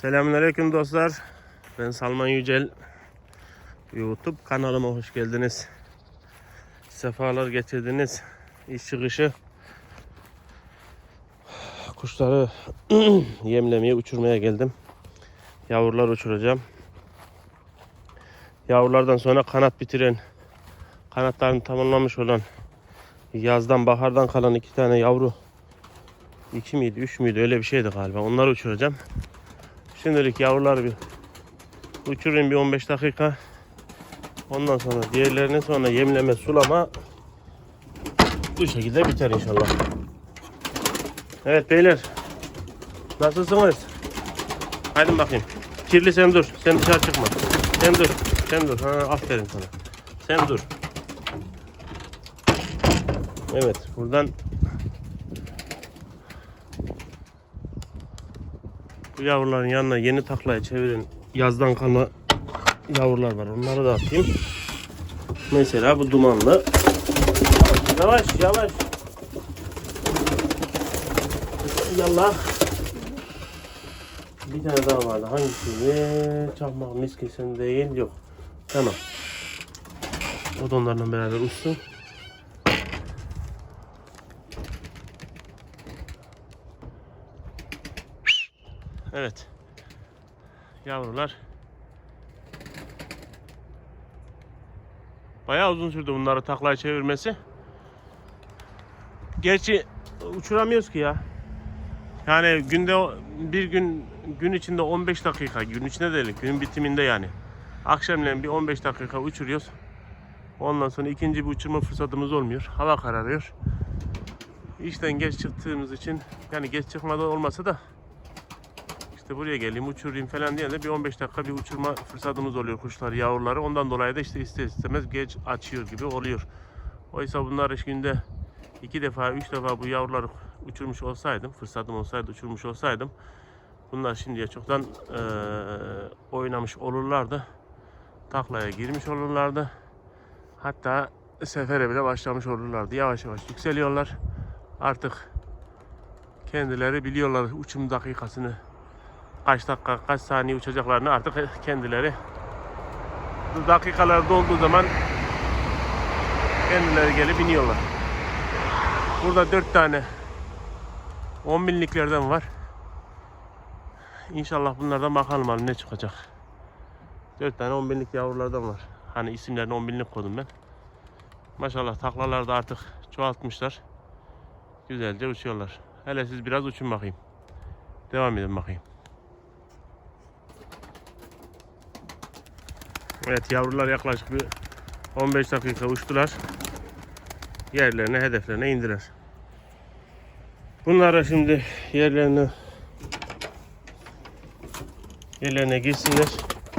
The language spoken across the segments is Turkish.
Selamünaleyküm dostlar. Ben Salman Yücel. YouTube kanalıma hoş geldiniz. Sefalar getirdiniz. İş çıkışı. Kuşları yemlemeye, uçurmaya geldim. Yavrular uçuracağım. Yavrulardan sonra kanat bitiren, kanatlarını tamamlamış olan yazdan bahardan kalan iki tane yavru iki miydi, üç müydü öyle bir şeydi galiba. Onları uçuracağım. Şimdilik yavruları bir uçurayım bir 15 dakika. Ondan sonra diğerlerini sonra yemleme, sulama bu şekilde biter inşallah. Evet beyler. Nasılsınız? Hadi bakayım. Kirli sen dur. Sen dışarı çıkma. Sen dur. Sen dur. Ha, aferin sana. Sen dur. Evet buradan Bu yavruların yanına yeni taklaya çevirin. Yazdan kalma yavrular var. Onları da atayım. Mesela bu dumanlı. Yavaş yavaş. Yallah. Bir tane daha vardı. Hangisi? Çakmak miskesen değil. Yok. Tamam. O da beraber uçsun. Evet. Yavrular. Bayağı uzun sürdü bunları taklaya çevirmesi. Gerçi uçuramıyoruz ki ya. Yani günde bir gün gün içinde 15 dakika, gün içinde değil, gün bitiminde yani. Akşamleyin bir 15 dakika uçuruyoruz. Ondan sonra ikinci bir uçurma fırsatımız olmuyor. Hava kararıyor. İşten geç çıktığımız için yani geç çıkmadan olmasa da işte buraya geleyim uçurayım falan diye de bir 15 dakika bir uçurma fırsatımız oluyor kuşlar yavruları. Ondan dolayı da işte ister istemez geç açıyor gibi oluyor. Oysa bunlar iş günde iki defa üç defa bu yavruları uçurmuş olsaydım fırsatım olsaydı uçurmuş olsaydım bunlar şimdiye çoktan eee, oynamış olurlardı. Taklaya girmiş olurlardı. Hatta sefere bile başlamış olurlardı. Yavaş yavaş yükseliyorlar. Artık kendileri biliyorlar uçum dakikasını kaç dakika, kaç saniye uçacaklarını artık kendileri dakikalar dolduğu zaman kendileri gelip iniyorlar. Burada dört tane 10 binliklerden var. İnşallah bunlardan bakalım hani ne çıkacak. Dört tane 10 binlik yavrulardan var. Hani isimlerini 10 binlik koydum ben. Maşallah taklalar da artık çoğaltmışlar. Güzelce uçuyorlar. Hele siz biraz uçun bakayım. Devam edin bakayım. Evet yavrular yaklaşık bir 15 dakika uçtular. Yerlerine, hedeflerine indiler. Bunlara şimdi yerlerine yerlerine girsinler.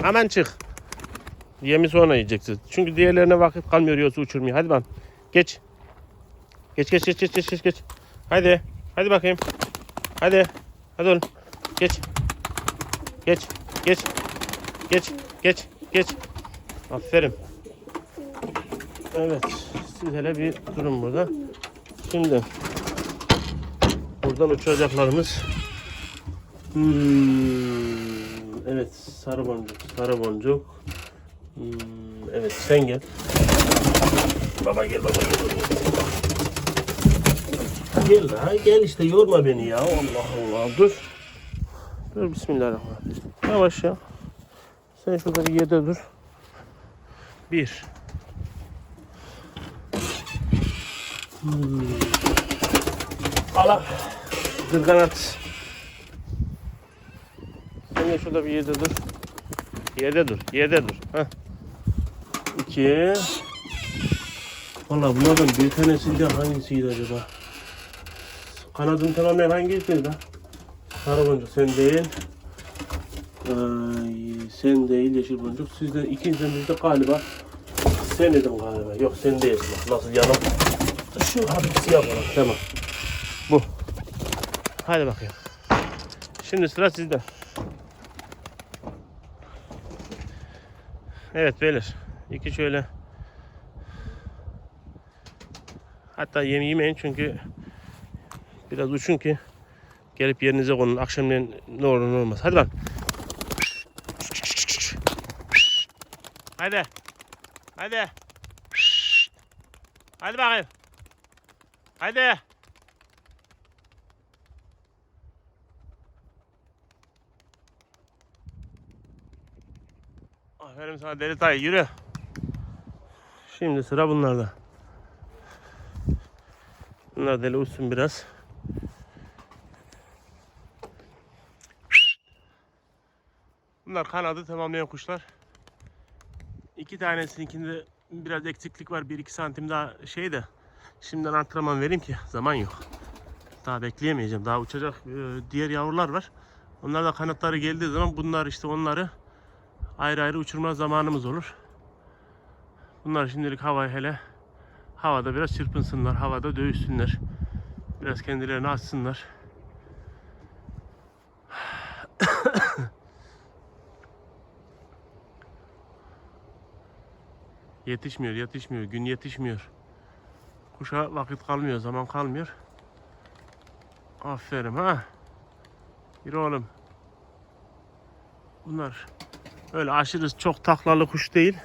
Hemen çık. Yemi sonra yiyeceksiniz. Çünkü diğerlerine vakit kalmıyor yoksa uçurmuyor. Hadi ben. Geç. Geç geç geç geç geç geç geç. Hadi. Hadi bakayım. Hadi. Hadi oğlum. Geç. Geç. Geç. Geç. Geç. Geç. Aferin. Evet. Siz hele bir durun burada. Şimdi buradan uçacaklarımız hmm, evet sarı boncuk sarı boncuk. Hmm, evet sen gel baba gel baba gel, gel la gel işte yorma beni ya. Allah Allah dur. Dur bismillahirrahmanirrahim. Yavaş ya. Sen şurada bir yerde dur bir Hmm. Allah. Gırganat. Sen de şurada bir yerde dur. Yerde dur. Yerde dur. Heh. İki. Valla bunlardan bir tanesinde hangisiydi acaba? Kanadını tamamlayan hangisiydi? Sarı boncuk sen değil. Ay, sen değil yeşil boncuk. Sizden ikinizden de galiba sen dedin galiba. Yok sen değilsin. Bak Nasıl yanım. Şu hafif siyah olan. Tamam. Bu. Hadi bakayım. Şimdi sıra sizde. Evet beyler. İki şöyle. Hatta yem yemeyin çünkü biraz uçun ki gelip yerinize konun. Akşamleyin ne olur ne olmaz. Hadi lan. Hadi. Hadi. Hadi bakayım. Hadi. Aferin sana deli dayı yürü. Şimdi sıra bunlarda. Bunlar deli uçsun biraz. Bunlar kanadı tamamlayan kuşlar. İki tanesininkinde biraz eksiklik var. 1-2 santim daha şey de. Şimdiden antrenman vereyim ki zaman yok. Daha bekleyemeyeceğim. Daha uçacak e, diğer yavrular var. Onlar da kanatları geldiği zaman bunlar işte onları ayrı ayrı uçurma zamanımız olur. Bunlar şimdilik havaya hele havada biraz çırpınsınlar. Havada dövüşsünler. Biraz kendilerini açsınlar. Yetişmiyor, yetişmiyor. Gün yetişmiyor. Kuşa vakit kalmıyor, zaman kalmıyor. Aferin ha. Yürü oğlum. Bunlar öyle aşırı çok taklalı kuş değil.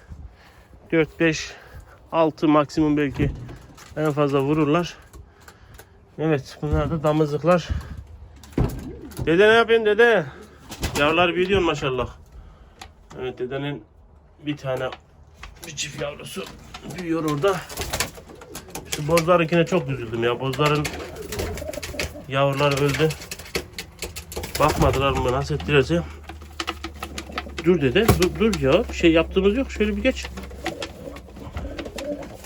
4 5 6 maksimum belki en fazla vururlar. Evet, bunlar da damızlıklar. Dede ne yapıyorsun dede? Yavrular büyüyor maşallah. Evet dedenin bir tane bir çift yavrusu büyüyor orada. Şu bozlarınkine çok üzüldüm ya. Bozların yavruları öldü. Bakmadılar mı nasıl ettilerse. Dur dede. Dur, dur ya. Bir şey yaptığımız yok. Şöyle bir geç.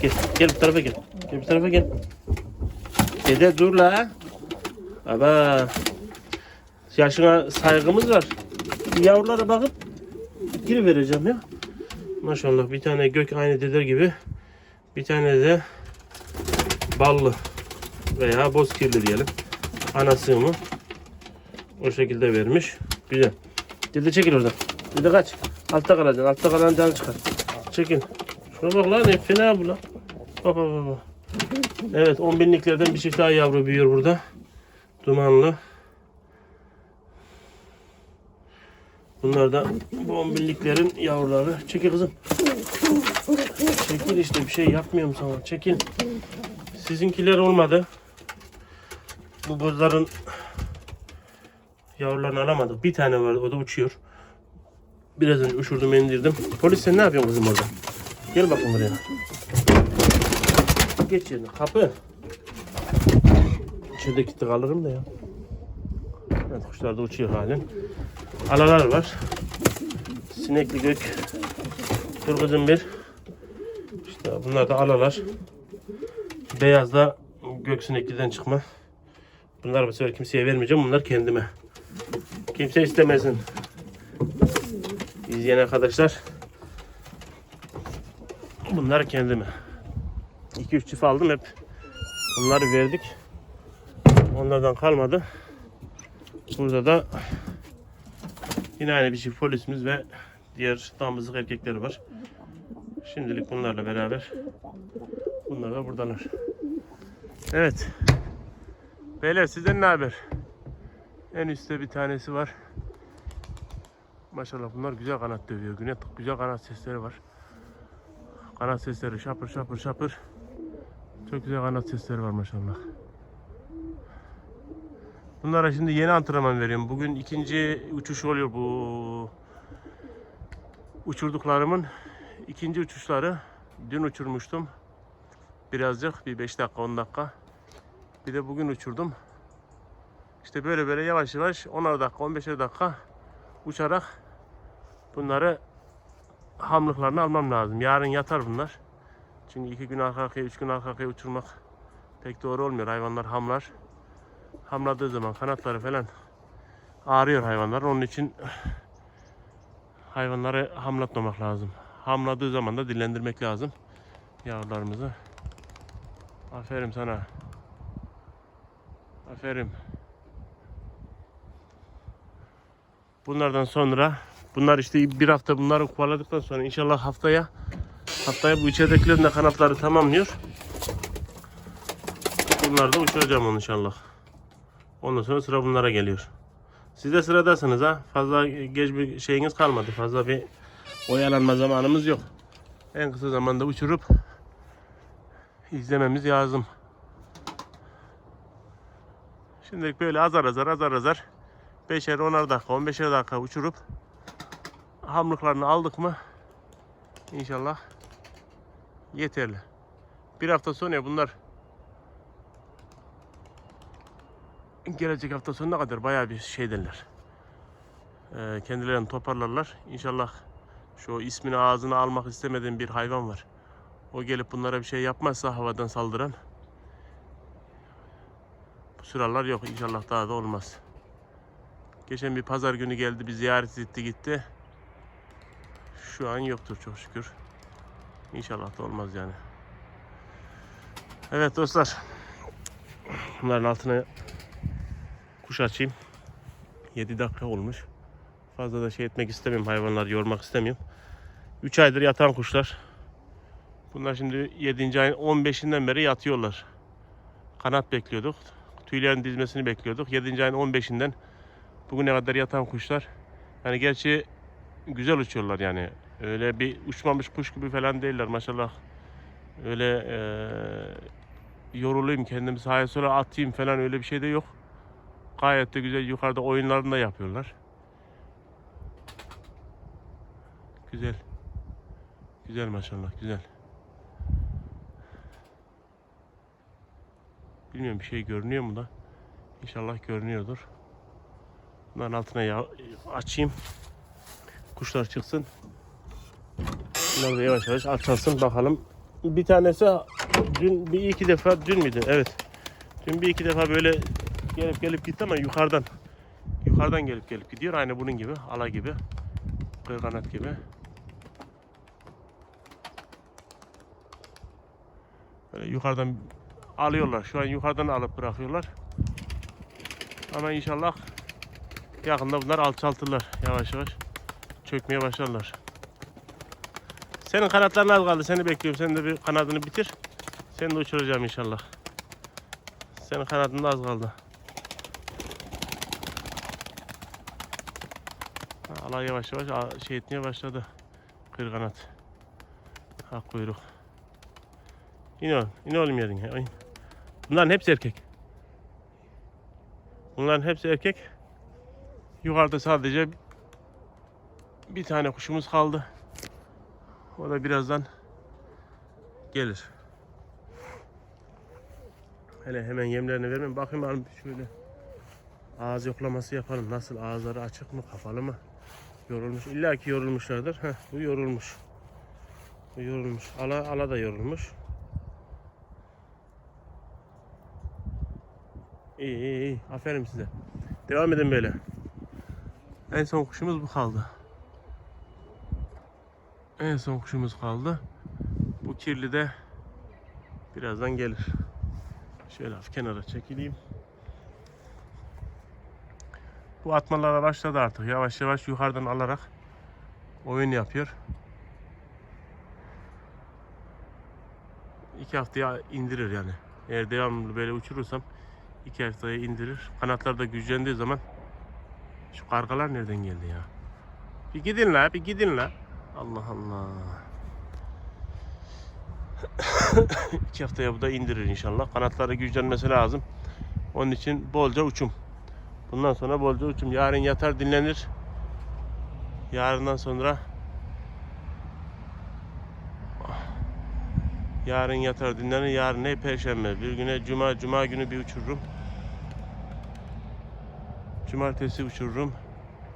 Gel. Gel bu tarafa gel. Gel bu tarafa gel. Dede dur la. Baba. Yaşına saygımız var. Yavrulara bakıp geri vereceğim ya. Maşallah bir tane gök aynı deder gibi. Bir tane de ballı veya bozkirli diyelim. Anası mı? O şekilde vermiş. Güzel. Dede çekil oradan. Dede kaç. Altta kalacaksın. Altta kalan canı çıkar. Çekil. Şuna bak lan ne fena bu lan. Bak bak. bak. Evet 10 binliklerden bir çift daha yavru büyüyor burada. Dumanlı. Bunlar da bu 10 binliklerin yavruları. Çekil kızım. Çekil işte bir şey yapmıyorum sana. Çekil. Sizinkiler olmadı. Bu bozların yavrularını alamadık. Bir tane vardı. O da uçuyor. Biraz önce uçurdum indirdim. Polis sen ne yapıyorsun kızım orada? Gel bakayım buraya. Geç yerine. Kapı. İçeride kilitli kalırım da ya. Evet kuşlar uçuyor halen. Alalar var. Sinekli gök. Turgut'un bir. İşte bunlar da alalar. Beyaz da gök sinekliden çıkma. Bunlar bu sefer kimseye vermeyeceğim. Bunlar kendime. Kimse istemesin. İzleyen arkadaşlar. Bunlar kendime. 2-3 çift aldım hep. Bunları verdik. Onlardan kalmadı. Burada da yine aynı bir çift polisimiz ve diğer damızlık erkekleri var. Şimdilik bunlarla beraber bunlar da buradalar. Evet. Beyler sizden ne haber? En üstte bir tanesi var. Maşallah bunlar güzel kanat dövüyor. Güne güzel kanat sesleri var. Kanat sesleri şapır şapır şapır. Çok güzel kanat sesleri var maşallah. Bunlara şimdi yeni antrenman veriyorum. Bugün ikinci uçuş oluyor bu uçurduklarımın ikinci uçuşları. Dün uçurmuştum. Birazcık bir 5 dakika 10 dakika. Bir de bugün uçurdum. İşte böyle böyle yavaş yavaş 10'ar dakika 15'er dakika uçarak bunları hamlıklarını almam lazım. Yarın yatar bunlar. Çünkü iki gün arka arkaya, üç gün arka arkaya uçurmak pek doğru olmuyor. Hayvanlar hamlar. Hamladığı zaman kanatları falan ağrıyor hayvanlar. Onun için hayvanları hamlatmamak lazım. Hamladığı zaman da dillendirmek lazım yavrularımızı. Aferin sana. Aferin. Bunlardan sonra bunlar işte bir hafta bunları kovaladıktan sonra inşallah haftaya haftaya bu içeridekilerin de kanatları tamamlıyor. Bunlar da uçuracağım inşallah. Ondan sonra sıra bunlara geliyor. Siz de sıradasınız ha. Fazla geç bir şeyiniz kalmadı. Fazla bir oyalanma zamanımız yok. en kısa zamanda uçurup izlememiz lazım. Şimdilik böyle azar azar azar azar 5'er 10'ar dakika 15'er dakika uçurup hamlıklarını aldık mı inşallah yeterli. Bir hafta sonra bunlar gelecek hafta sonuna kadar bayağı bir şey derler. Ee, kendilerini toparlarlar. İnşallah şu ismini ağzına almak istemediğim bir hayvan var. O gelip bunlara bir şey yapmazsa havadan saldıran bu sıralar yok. İnşallah daha da olmaz. Geçen bir pazar günü geldi bir ziyaret etti gitti. Şu an yoktur çok şükür. İnşallah da olmaz yani. Evet dostlar. Bunların altına kuş açayım. 7 dakika olmuş. Fazla da şey etmek istemiyorum. Hayvanları yormak istemiyorum. 3 aydır yatan kuşlar. Bunlar şimdi 7. ayın 15'inden beri yatıyorlar. Kanat bekliyorduk. Tüylerin dizmesini bekliyorduk. 7. ayın 15'inden bugüne kadar yatan kuşlar. Yani gerçi güzel uçuyorlar yani. Öyle bir uçmamış kuş gibi falan değiller maşallah. Öyle eee yorulayım kendimi sağa sola atayım falan öyle bir şey de yok. Gayet de güzel yukarıda oyunlarını da yapıyorlar. Güzel. Güzel maşallah güzel. Bilmiyorum bir şey görünüyor mu da. İnşallah görünüyordur. Bunların altına ya açayım. Kuşlar çıksın. Bunları da yavaş yavaş açılsın bakalım. Bir tanesi dün bir iki defa dün müydü? Evet. Dün bir iki defa böyle gelip gelip gitti ama yukarıdan. Yukarıdan gelip gelip gidiyor. Aynı bunun gibi. Ala gibi. Kırkanat gibi. Böyle yukarıdan alıyorlar. Şu an yukarıdan alıp bırakıyorlar. Ama inşallah yakında bunlar alçaltırlar. Yavaş yavaş çökmeye başlarlar. Senin kanatların az kaldı. Seni bekliyorum. Sen de bir kanadını bitir. Seni de uçuracağım inşallah. Senin kanadın da az kaldı. Allah yavaş yavaş şey etmeye başladı. Kır kanat. Ha kuyruk. İn oğlum. İn oğlum yerine. İn. Bunların hepsi erkek. Bunların hepsi erkek. Yukarıda sadece bir tane kuşumuz kaldı. O da birazdan gelir. Hele hemen yemlerini vermem. Bakayım hanım şöyle ağız yoklaması yapalım. Nasıl ağızları açık mı kapalı mı? Yorulmuş. İlla ki yorulmuşlardır. Heh, bu yorulmuş. Bu yorulmuş. Ala, ala da yorulmuş. İyi iyi iyi. Aferin size. Devam edin böyle. En son kuşumuz bu kaldı. En son kuşumuz kaldı. Bu kirli de birazdan gelir. Şöyle kenara çekileyim. Bu atmalara başladı artık. Yavaş yavaş yukarıdan alarak oyun yapıyor. İki haftaya indirir yani. Eğer devamlı böyle uçurursam iki haftaya indirir. Kanatlar da güçlendiği zaman şu kargalar nereden geldi ya? Bir gidin la, bir gidin la. Allah Allah. İki haftaya bu da indirir inşallah. Kanatları güçlenmesi lazım. Onun için bolca uçum. Bundan sonra bolca uçum. Yarın yatar dinlenir. Yarından sonra Yarın yatar dinlenir. Yarın ne perşembe. Bir güne cuma, cuma günü bir uçururum. Cumartesi uçururum.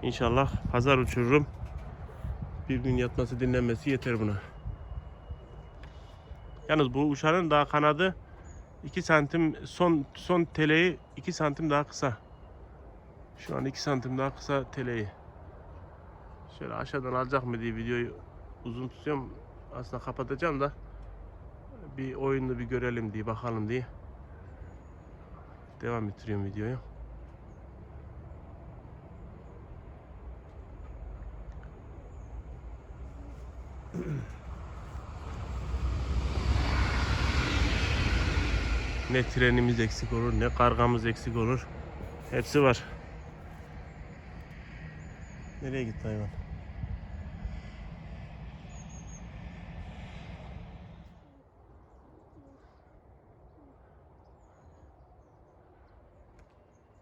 İnşallah pazar uçururum. Bir gün yatması dinlenmesi yeter buna. Yalnız bu uçağın daha kanadı 2 santim son son teleyi 2 santim daha kısa. Şu an 2 santim daha kısa teleyi. Şöyle aşağıdan alacak mı diye videoyu uzun tutuyorum. Aslında kapatacağım da bir oyunu bir görelim diye bakalım diye. Devam ettiriyorum videoyu. Ne trenimiz eksik olur, ne kargamız eksik olur. Hepsi var. Nereye gitti hayvan?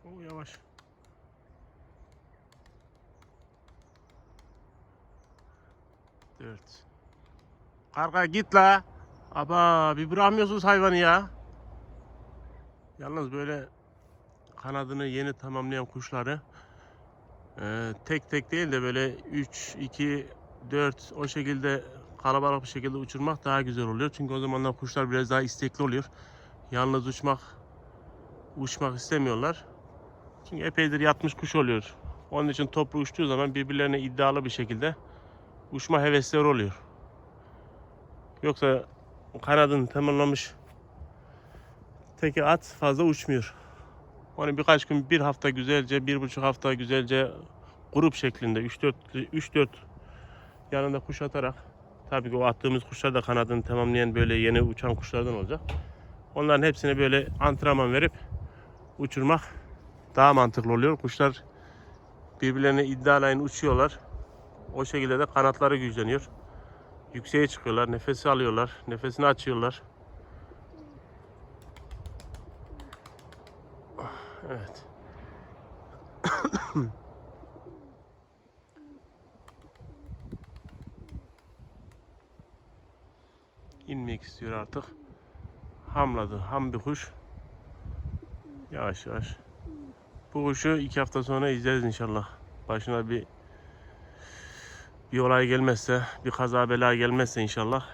O yavaş. Dört. Karga git la. Aba bir bırakmıyorsunuz hayvanı ya. Yalnız böyle kanadını yeni tamamlayan kuşları e, tek tek değil de böyle 3, 2, 4 o şekilde kalabalık bir şekilde uçurmak daha güzel oluyor. Çünkü o zamanlar kuşlar biraz daha istekli oluyor. Yalnız uçmak uçmak istemiyorlar. Çünkü epeydir yatmış kuş oluyor. Onun için toplu uçtuğu zaman birbirlerine iddialı bir şekilde uçma hevesleri oluyor. Yoksa kanadını tamamlamış teki at fazla uçmuyor. Onu birkaç gün, bir hafta güzelce, bir buçuk hafta güzelce grup şeklinde 3-4 3-4 yanında kuş atarak tabii ki o attığımız kuşlar da kanadını tamamlayan böyle yeni uçan kuşlardan olacak. Onların hepsine böyle antrenman verip uçurmak daha mantıklı oluyor. Kuşlar birbirlerine iddialayın uçuyorlar. O şekilde de kanatları güçleniyor. Yükseğe çıkıyorlar, nefesi alıyorlar, nefesini açıyorlar. Evet. İnmek istiyor artık. Hamladı. Ham bir kuş. Yavaş yavaş. Bu kuşu iki hafta sonra izleriz inşallah. Başına bir bir olay gelmezse, bir kaza bela gelmezse inşallah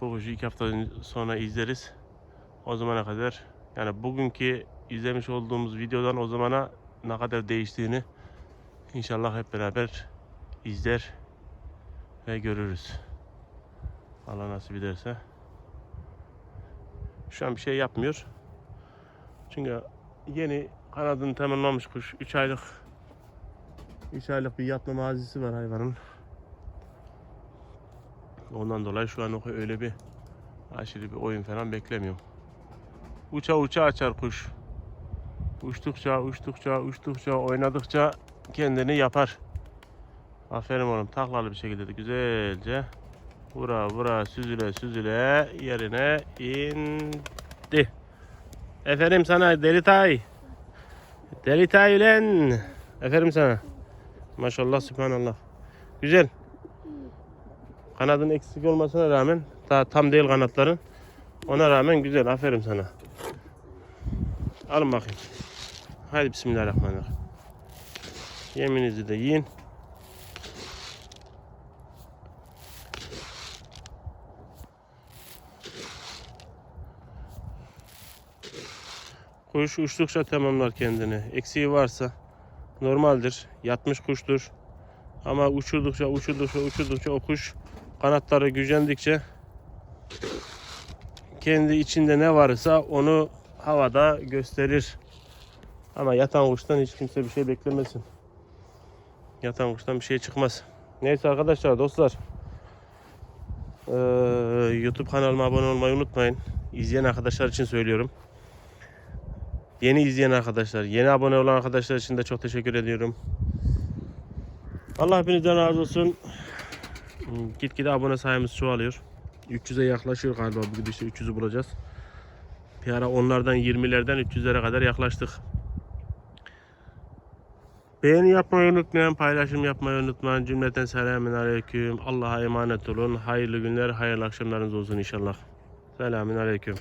bu kuşu iki hafta sonra izleriz. O zamana kadar yani bugünkü izlemiş olduğumuz videodan o zamana ne kadar değiştiğini inşallah hep beraber izler ve görürüz. Allah nasip ederse. Şu an bir şey yapmıyor. Çünkü yeni kanadını tamamlamış kuş. 3 aylık 3 aylık bir yatma mazisi var hayvanın. Ondan dolayı şu an öyle bir aşırı bir oyun falan beklemiyorum. Uça uça açar kuş. Uçtukça, uçtukça, uçtukça, oynadıkça kendini yapar. Aferin oğlum. Taklalı bir şekilde de güzelce vura vura süzüle süzüle yerine indi. Aferin sana Delitay. Delitay ulen. Aferin sana. Maşallah subhanallah. Güzel. Kanadın eksik olmasına rağmen daha tam değil kanatların. Ona rağmen güzel. Aferin sana. Alın bakayım. Haydi bismillahirrahmanirrahim. Yeminizi de yiyin. Kuş uçtukça tamamlar kendini. Eksiği varsa normaldir. Yatmış kuştur. Ama uçurdukça, uçurdukça, uçurdukça o kuş kanatları güçlendikçe kendi içinde ne varsa onu havada gösterir. Ama yatan kuştan hiç kimse bir şey beklemesin. Yatan kuştan bir şey çıkmaz. Neyse arkadaşlar dostlar. Ee, YouTube kanalıma abone olmayı unutmayın. İzleyen arkadaşlar için söylüyorum. Yeni izleyen arkadaşlar, yeni abone olan arkadaşlar için de çok teşekkür ediyorum. Allah hepinizden razı olsun. Gitgide abone sayımız çoğalıyor. 300'e yaklaşıyor galiba bu gidişte 300'ü bulacağız. Bir ara onlardan 20'lerden 300'lere kadar yaklaştık. Beğeni yapmayı unutmayın, paylaşım yapmayı unutmayın. Cümleten selamun aleyküm. Allah'a emanet olun. Hayırlı günler, hayırlı akşamlarınız olsun inşallah. Selamun aleyküm.